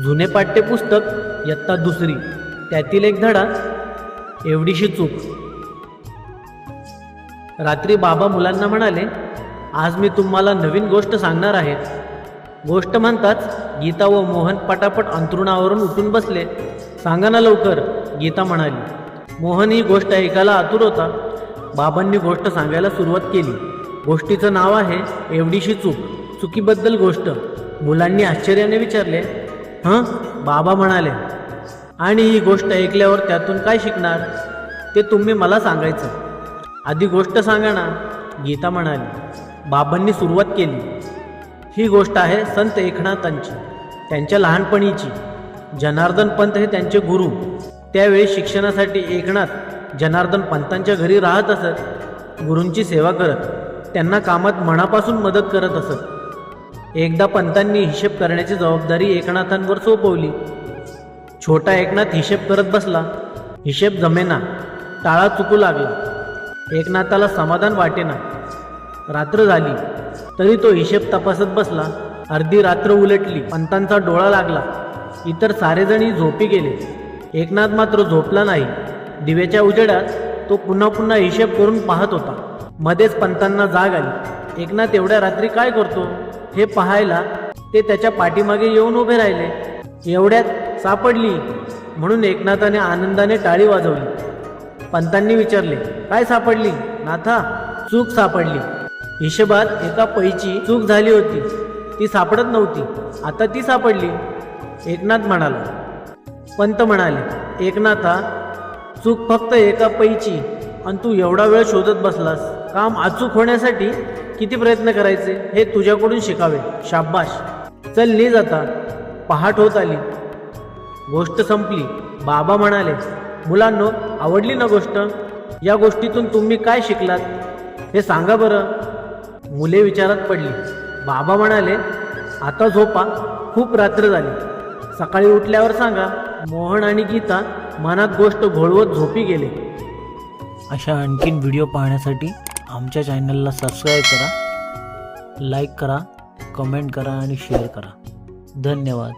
जुने पाठ्यपुस्तक इयत्ता दुसरी. त्यातील एक धडा एवढीशी चूक. रात्री बाबा मुलांना म्हणाले आज मी तुम्हाला नवीन गोष्ट सांगणार आहे. गोष्ट म्हणताच गीता व मोहन पटापट अंथरुणावरून उठून बसले. सांगा ना लवकर गीता म्हणाली. मोहन ही गोष्ट ऐकायला आतुर होता. बाबांनी गोष्ट सांगायला सुरुवात केली. गोष्टीचं नाव आहे एवढीशी चूक. चुकीबद्दल गोष्ट. मुलांनी आश्चर्याने विचारले हं? बाबा म्हणाले आणि ही गोष्ट ऐकल्यावर त्यातून काय शिकणार? ते तुम्ही मला सांगायचं. आधी गोष्ट सांगा ना गीता म्हणाली. बाबांनी सुरुवात केली. ही गोष्ट आहे संत एकनाथांची त्यांच्या लहानपणीची. जनार्दन पंत हे त्यांचे गुरु. त्यावेळी शिक्षणासाठी एकनाथ जनार्दन पंतांच्या घरी राहत असत. गुरूंची सेवा करत त्यांना कामात मनापासून मदत करत असत. एकदा पंतांनी हिशेब करण्याची जबाबदारी एकनाथांवर सोपवली. छोटा एकनाथ हिशेब करत बसला. हिशेब जमेना. टाळा चुकू लागला. एकनाथाला समाधान वाटेना. रात्र झाली. तरी तो हिशेब तपासत बसला. अर्धी रात्र उलटली. पंतांचा डोळा लागला. इतर सारेजणी झोपी गेले. एकनाथ मात्र झोपला नाही. दिव्याच्या उजेडात तो पुन्हा पुन्हा हिशेब करून पाहत होता. मध्येच पंतांना जाग आली. एकनाथ एवढ्या रात्री काय करतो? हे पाहायला ते त्याच्या पाठीमागे येऊन उभे राहिले. एवढ्यात सापडली. म्हणून एकनाथाने आनंदाने टाळी वाजवली. पंतांनी विचारले काय सापडली? नाथा चूक सापडली. हिशोबात एका पैची चूक झाली होती. ती सापडत नव्हती. आता ती सापडली. एकनाथ म्हणाला. पंत म्हणाले एकनाथा चूक फक्त एका पैची आणि तू एवढा वेळ शोधत बसलास. काम अचूक होण्यासाठी किती प्रयत्न करायचे हे तुझ्याकडून शिकावे. शाब्बाश चल नी आता. पहाट होत आली. गोष्ट संपली. बाबा म्हणाले मुलांनो आवडली ना गोष्ट? या गोष्टीतून तुम्ही काय शिकलात? हे सांगा बरं. मुले विचारात पडली. बाबा म्हणाले आता झोपा. खूप रात्र झाली. सकाळी उठल्यावर सांगा मोहन आणि गीता मनात गोष्ट घोळवत झोपी गेले. अशा आणखीन व्हिडिओ पाहण्यासाठी आमच्या चॅनलला सबस्क्राईब करा लाईक करा कमेंट करा आणि शेअर करा. धन्यवाद.